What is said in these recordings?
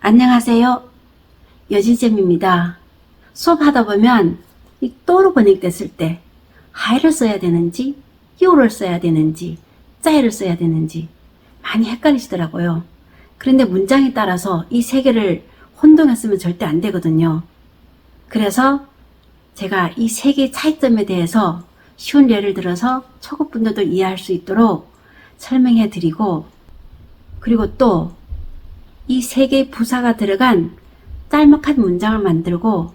안녕하세요. 여진쌤입니다. 수업하다 보면 이 또로 번역됐을 때 하이를 써야 되는지 요를 써야 되는지 짜이를 써야 되는지 많이 헷갈리시더라고요. 그런데 문장에 따라서 이 세 개를 혼동했으면 절대 안 되거든요. 그래서 제가 이 세 개의 차이점에 대해서 쉬운 예를 들어서 초급분들도 이해할 수 있도록 설명해 드리고 그리고 또 이 세 개의 부사가 들어간 짤막한 문장을 만들고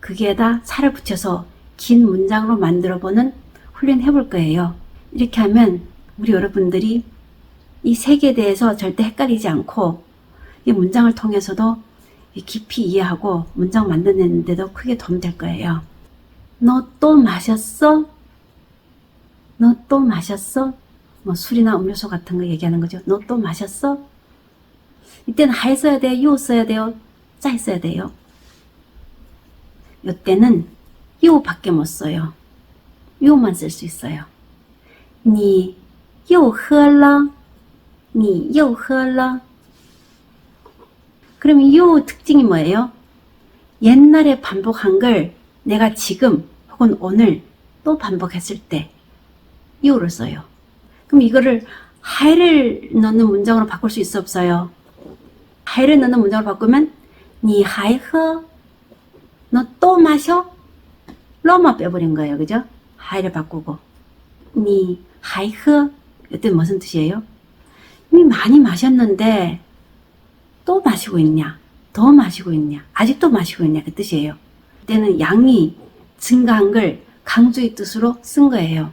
거기에다 살을 붙여서 긴 문장으로 만들어 보는 훈련 해 볼 거예요. 이렇게 하면 우리 여러분들이 이세 개에 대해서 절대 헷갈리지 않고 이 문장을 통해서도 깊이 이해하고 문장 만드는데도 크게 도움될 거예요. 너 또 마셨어? 너 또 마셨어? 뭐 술이나 음료수 같은 거 얘기하는 거죠. 너 또 마셨어? 이때는 하 써야 돼요? 요 써야 돼요? 짜 써야 돼요? 요때는 요밖에 못 써요. 요만 쓸 수 있어요. 니, 요, 허라. 니, 요, 허라. 그럼 요 특징이 뭐예요? 옛날에 반복한 걸 내가 지금 혹은 오늘 또 반복했을 때 요를 써요. 그럼 이거를 하를 넣는 문장으로 바꿀 수 있어 없어요? 하이를 넣는 문장으로 바꾸면 니하이허 너 또 마셔? 러마 빼버린 거예요. 그죠? 하이를 바꾸고 니하이허 이뜻 무슨 뜻이에요? 이미 많이 마셨는데 또 마시고 있냐? 더 마시고 있냐? 아직도 마시고 있냐? 그 뜻이에요. 그때는 양이 증가한 걸 강조의 뜻으로 쓴 거예요.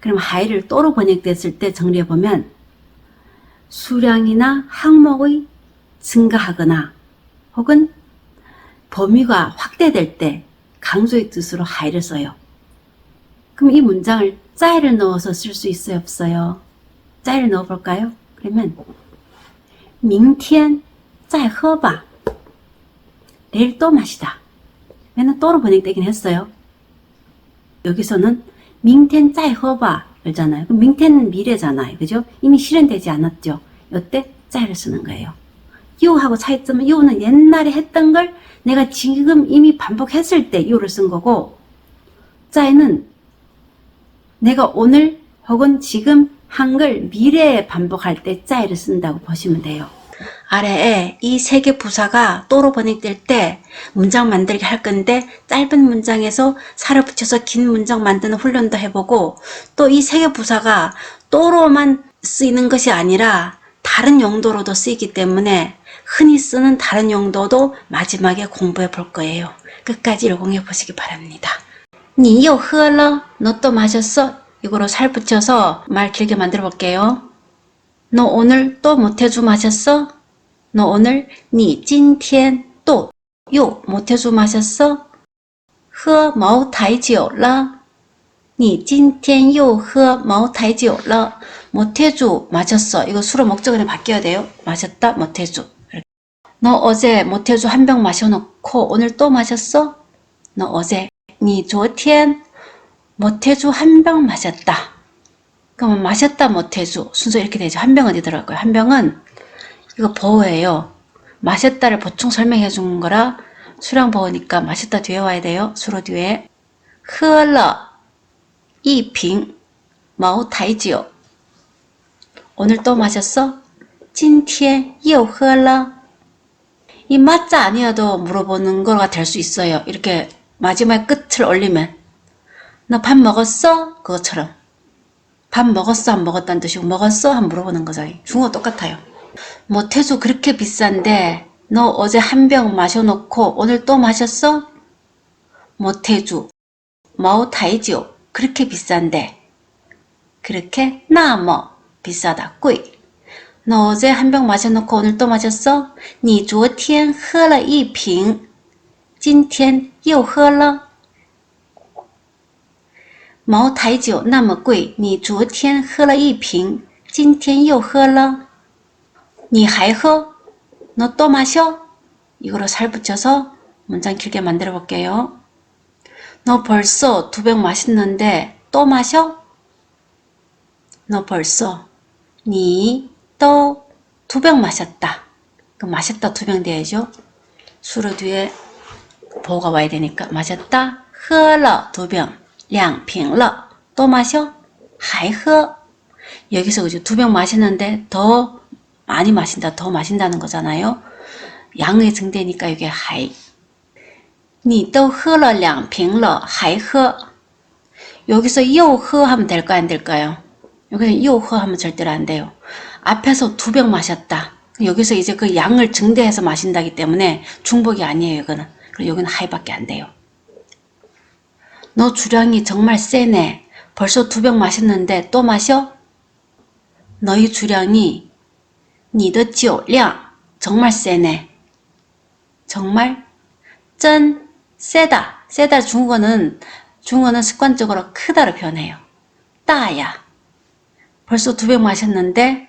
그럼 하이를 또로 번역됐을 때 정리해보면 수량이나 항목의 증가하거나 혹은 범위가 확대될 때 강조의 뜻으로 하이를 써요. 그럼 이 문장을 짜이를 넣어서 쓸 수 있어요, 없어요? 짜이를 넣어 볼까요? 그러면 明天再喝吧. 내일 또 마시다. 맨날 또로 번역되긴 했어요. 여기서는 明天再喝吧 잖아요. 그럼 明天은 미래잖아요. 그죠? 이미 실현되지 않았죠. 이때 짜이를 쓰는 거예요. 요하고 차이점은 요는 옛날에 했던 걸 내가 지금 이미 반복했을 때 요를 쓴 거고 짜이는 내가 오늘 혹은 지금 한 걸 미래에 반복할 때 짜이를 쓴다고 보시면 돼요. 아래에 이 세 개 부사가 또로 번역될 때 문장 만들기 할 건데 짧은 문장에서 살을 붙여서 긴 문장 만드는 훈련도 해보고 또 이 세 개 부사가 또로만 쓰이는 것이 아니라 다른 용도로도 쓰이기 때문에 흔히 쓰는 다른 용도도 마지막에 공부해 볼 거예요. 끝까지 요공해 보시기 바랍니다. 니요 흐러 너 또 마셨어? 이거로 살 붙여서 말 길게 만들어 볼게요. 너 오늘 또 못해주 마셨어? 너 오늘 니 찐텐 또요 못해주 마셨어? 흐 마오 다이지오라 니 찐텐 요흐 마오 다이지오라 못해주 마셨어 이거 수로 목적어는 바뀌어야 돼요. 마셨다 못해주 이렇게. 너 어제 모태주 한 병 마셔놓고 오늘 또 마셨어? 너 어제 你昨天 모태주 한 병 마셨다. 그러면 마셨다 모태주 순서 이렇게 되죠. 한 병은 어디 들어갈 거예요? 한 병은 이거 보호예요. 마셨다를 보충 설명해 준 거라 수량 보호니까 마셨다 뒤에 와야 돼요. 수로 뒤에 喝了一瓶茅台酒 오늘 또 마셨어? 今天又喝了 이 맞자 아니어도 물어보는 거가 될 수 있어요. 이렇게 마지막 끝을 올리면 너 밥 먹었어? 그것처럼 밥 먹었어? 안 먹었다는 뜻이고 먹었어? 한 물어보는 거죠. 중국어 똑같아요. 모태주 그렇게 비싼데 너 어제 한 병 마셔놓고 오늘 또 마셨어? 모태주 마오타이지오 그렇게 비싼데 그렇게 나뭐 비싸다 贵. 너 어제 한 병 마셔놓고 오늘 또 마셨어? 你昨天喝了一瓶今天又喝了茅台酒那么贵，你昨天喝了一瓶，今天又喝了，你还喝？너 또 마셔? 이거로 살 붙여서 문장 길게 만들어 볼게요. 너 벌써 두 병 마셨는데 또 마셔? 너 벌써 你 또 두 병 마셨다. 그 마셨다 두 병 돼야죠. 수로 뒤에 보호가 와야 되니까 마셨다 喝了 두 병, 两瓶了 또 마셔 还喝 여기서 그죠 두 병 마시는데 더 많이 마신다 더 마신다는 거잖아요. 양의 증대니까 이게 还你都喝了两瓶了还喝 여기서 又喝 하면 될까요 안 될까요? 여기서 又喝 하면 절대로 안 돼요. 앞에서 두 병 마셨다. 여기서 이제 그 양을 증대해서 마신다기 때문에 중복이 아니에요. 이거는. 그리고 여기는 하이밖에 안 돼요. 너 주량이 정말 세네. 벌써 두 병 마셨는데 또 마셔? 너희 주량이 니的酒량 정말 세네. 정말 쩐 세다. 세다 중국어는 중국어는 습관적으로 크다로 변해요. 따야. 벌써 두 병 마셨는데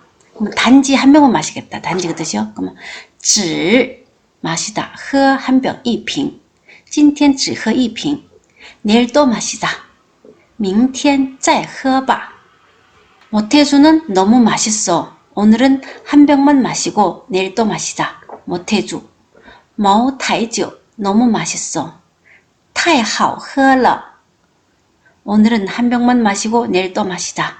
그럼 단지 한 병만 마시겠다. 단지 그 뜻이요. 그러면 只 마시다. 喝 한 병, 一瓶.今天只喝一瓶. 내일 또 마시자. 明天再喝吧. 모태주는 너무 맛있어. 오늘은 한 병만 마시고 내일 또 마시자. 모태주. 茅台酒 너무 맛있어. 太好喝了. 오늘은 한 병만 마시고 내일 또 마시자.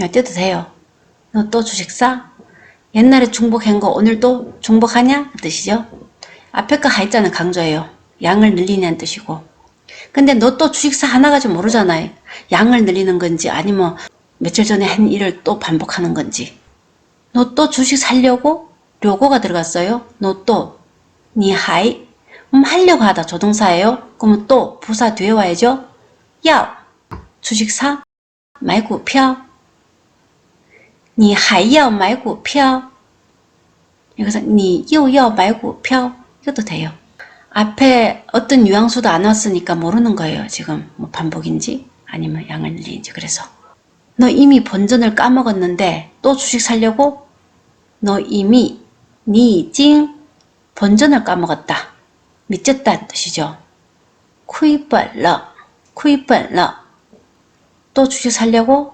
어때도 돼요. 너 또 주식 사? 옛날에 중복한 거 오늘 또 중복하냐? 그 뜻이죠. 앞에 거 하이자는 강조예요. 양을 늘리냐는 뜻이고. 근데 너 또 주식사 하나 가지고 모르잖아요. 양을 늘리는 건지 아니면 며칠 전에 한 일을 또 반복하는 건지. 너 또 주식 살려고? 료고가 들어갔어요. 너 또, 니 하이. 음, 하려고 하다 조동사예요. 그러면 또 부사 뒤에 와야죠. 야, 주식 사? 말股票. 你还要买股票? 여기서 你又要买股票 이것도 돼요. 앞에 어떤 뉘앙스도 안 왔으니까 모르는 거예요. 지금 뭐 반복인지 아니면 양을 늘리는지 그래서 너 이미 본전을 까먹었는데 또 주식 살려고? 너 이미 你已经 본전을 까먹었다. 미쳤다는 뜻이죠. 亏本了,亏本了. 또 주식 살려고?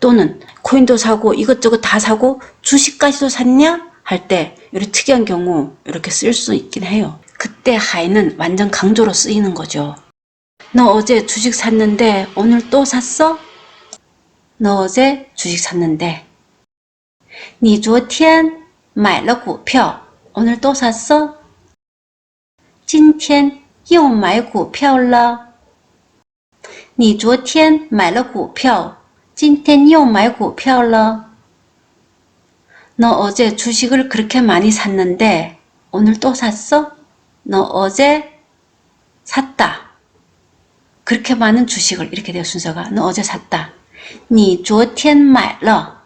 또는 코인도 사고 이것저것 다 사고 주식까지도 샀냐? 할 때 이렇게 특이한 경우 이렇게 쓸 수 있긴 해요. 그때 하이는 완전 강조로 쓰이는 거죠. 너 어제 주식 샀는데 오늘 또 샀어? 너 어제 주식 샀는데 你昨天买了股票 오늘 또 샀어? 今天又买股票了你昨天买了股票 今天又买股票了。너 어제 주식을 그렇게 많이 샀는데 오늘 또 샀어? 너 어제 샀다. 그렇게 많은 주식을 이렇게 돼요 순서가. 너 어제 샀다. 你昨天买了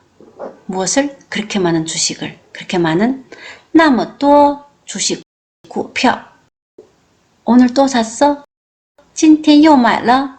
무엇을? 그렇게 많은 주식을. 그렇게 많은 那么多 주식 股票 오늘 또 샀어? 今天又买了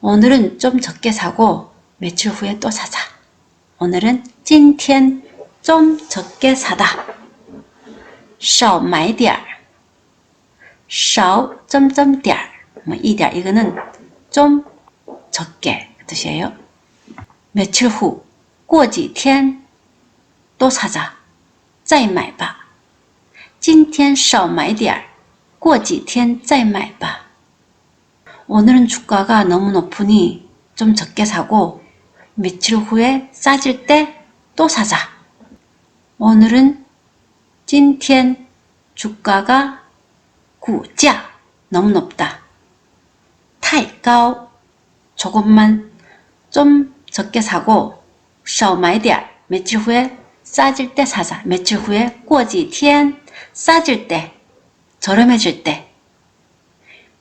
오늘은 좀 적게 사고 며칠 후에 또 사자. 오늘은 今天좀 적게 사다. 少买点儿.少점점 点儿. 뭐 이点 이거는 좀 적게 그 뜻이에요. 며칠 후, 过几天 또 사자. 再买吧.今天少买点儿,过几天再买吧. 오늘은 주가가 너무 높으니 좀 적게 사고 며칠 후에 싸질 때 또 사자. 오늘은 今天 주가가 股价 너무 높다. 太高 조금만 좀 적게 사고 少买点儿 며칠 후에 싸질 때 사자. 며칠 후에 过几天 싸질 때 저렴해질 때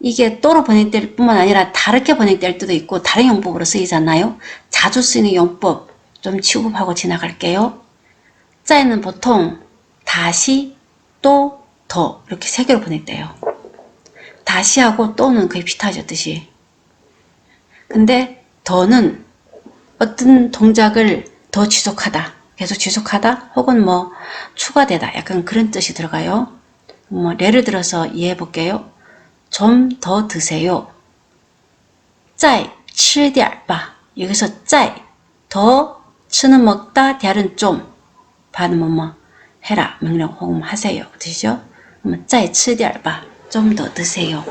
이게 또로 번역될 뿐만 아니라 다르게 번역될 때도 있고 다른 용법으로 쓰이잖아요. 자주 쓰이는 용법 좀 취급하고 지나갈게요. 짜에는 보통 다시 또 더 이렇게 세 개로 번역돼요. 다시하고 또는 거의 비슷하죠 뜻이. 근데 더는 어떤 동작을 더 지속하다, 계속 지속하다, 혹은 뭐 추가되다, 약간 그런 뜻이 들어가요. 뭐 예를 들어서 이해해 볼게요. 좀 더 드세요. 再吃点吧. 여기서 再, 더, 치는 먹다, 대는 좀, 발음은 뭐 해라, 명령 혹은 하세요. 뜻이죠? 그러면 再吃点吧. 좀 더 드세요.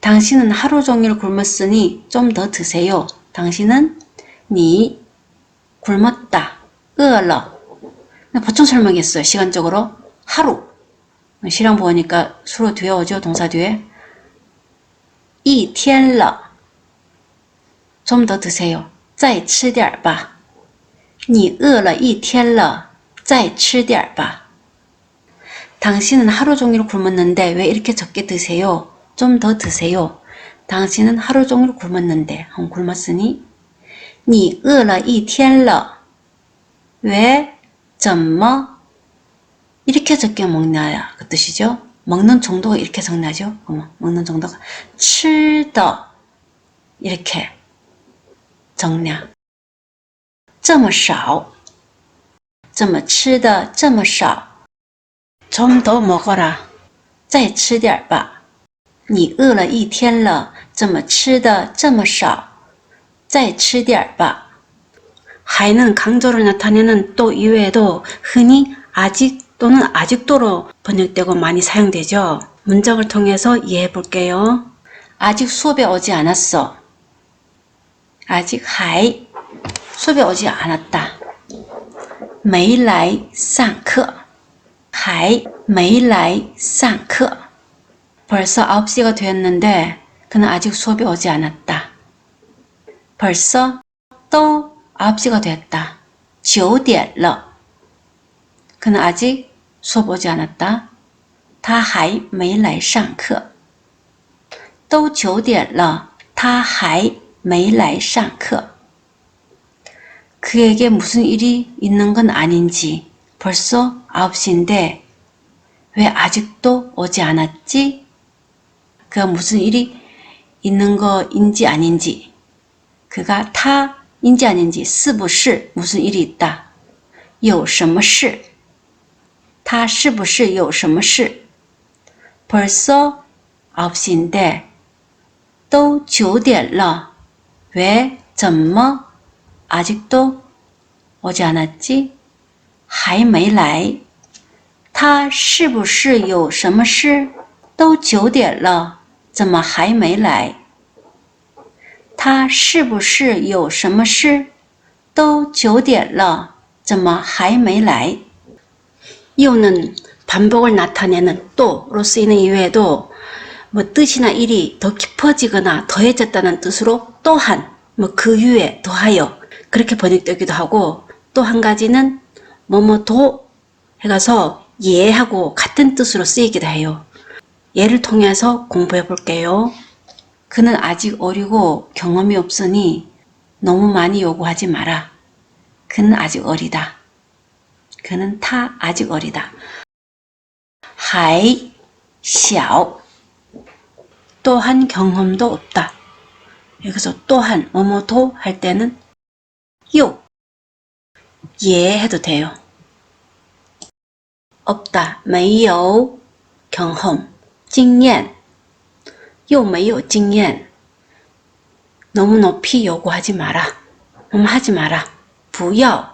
당신은 하루 종일 굶었으니 좀 더 드세요. 당신은 니 굶었다. 饿了. 보충 설명했어요. 시간적으로 하루. 시랑 보니까 수로 뒤에 오죠. 동사 뒤에. 一天了. 좀 더 드세요. 再吃点吧.你饿了一天了.再吃点吧. 당신은 하루 종일 굶었는데 왜 이렇게 적게 드세요? 좀 더 드세요. 당신은 하루 종일 굶었는데, 응, 굶었으니 你饿了一天了. 왜? 怎么? 이렇게 적게 먹나야 그 뜻이죠. 먹는 정도가 이렇게 적나죠. 어머, 먹는 정도가 吃的 이렇게 적냐. 这么少怎么吃的这么少？좀 더 먹어라. 再吃点吧。你饿了一天了，怎么吃的这么少？再吃点吧。 하이는 강조를 나타내는 또 이외에도 흔히 아직 또는 아직도로 번역되고 많이 사용되죠. 문장을 통해서 이해해 볼게요. 아직 수업에 오지 않았어. 아직 하이 수업에 오지 않았다. 没来上课还没来上课 벌써 9시가 되었는데 그는 아직 수업이 오지 않았다. 벌써 또 9시가 되었다. 9点了 그는 아직 수업 오지 않았다. 他还没来上课都9点了他还没来上课 그에게 무슨 일이 있는 건 아닌지 벌써 9시인데 왜 아직도 오지 않았지? 그가 무슨 일이 있는 거인지 아닌지 그가 타인지 아닌지 是不是 무슨 일이 있다 有什么事 他是不是有什么事 벌써 9시인데 또 9点了 왜, 怎么 아직도 오지 않았지? 还没来他是不是有什么事都9点了 怎么还没来？他是不是有什么事？都九点了，怎么还没来？ 이오는 반복을 나타내는 또로 쓰이는 이외에도 뭐 뜻이나 일이 더 깊어지거나 더해졌다는 뜻으로 또한 뭐 그 위에 더하여 그렇게 번역되기도 하고 또 한 가지는 뭐뭐도 해가서 예하고 같은 뜻으로 쓰이기도 해요. 예를 통해서 공부해 볼게요. 그는 아직 어리고 경험이 없으니 너무 많이 요구하지 마라. 그는 아직 어리다. 그는 타 아직 어리다. 还小 또한 경험도 없다. 여기서 또한 뭐뭐도 할 때는 요 예 해도 돼요. 없다. 没有 경험 经验又没有经验 너무 높이 요구하지 마라. 너무 하지 마라. 不要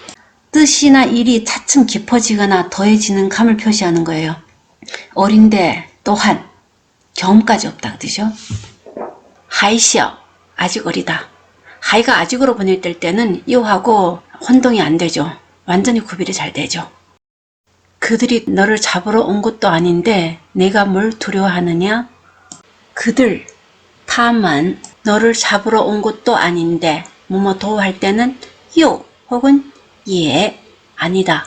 뜻이나 일이 차츰 깊어지거나 더해지는 감을 표시하는 거예요. 어린데 또한 경험까지 없다 그 뜻이죠. 하이시어 아직 어리다. 하이가 아직으로 번역될 때는 요하고 혼동이 안 되죠. 완전히 구별이 잘 되죠. 그들이 너를 잡으러 온 것도 아닌데 내가 뭘 두려워하느냐? 그들, 타만 너를 잡으러 온 것도 아닌데 뭐뭐 도할 때는 요 혹은 예 아니다.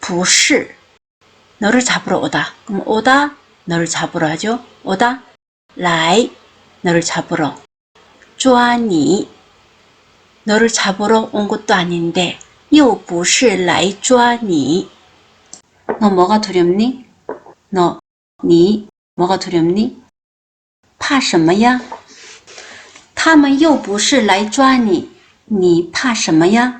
不是 너를 잡으러 오다. 그럼 오다 너를 잡으러 하죠. 오다 来 너를 잡으러 抓你 너를 잡으러 온 것도 아닌데 又不是来抓你 너 뭐가 두렵니? 너, 니 뭐가 두렵니? 怕什么呀?他们又不是来抓你,你怕什么呀?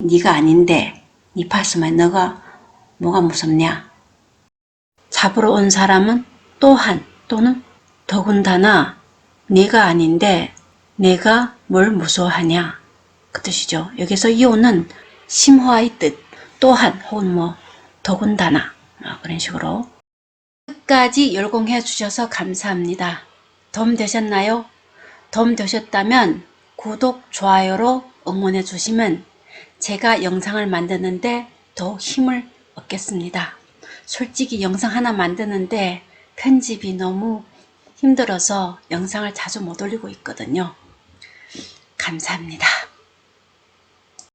네가 아닌데 니 파스마 너가 뭐가 무섭냐? 잡으러 온 사람은 또한 또는 더군다나 네가 아닌데 내가 뭘 무서워하냐 그 뜻이죠. 여기서 이오는 심화의 뜻 또한 혹은 뭐 더군다나 아, 그런 식으로 끝까지 열공해 주셔서 감사합니다. 도움 되셨나요? 도움 되셨다면 구독, 좋아요로 응원해 주시면 제가 영상을 만드는데 더 힘을 얻겠습니다. 솔직히 영상 하나 만드는데 편집이 너무 힘들어서 영상을 자주 못 올리고 있거든요. 감사합니다.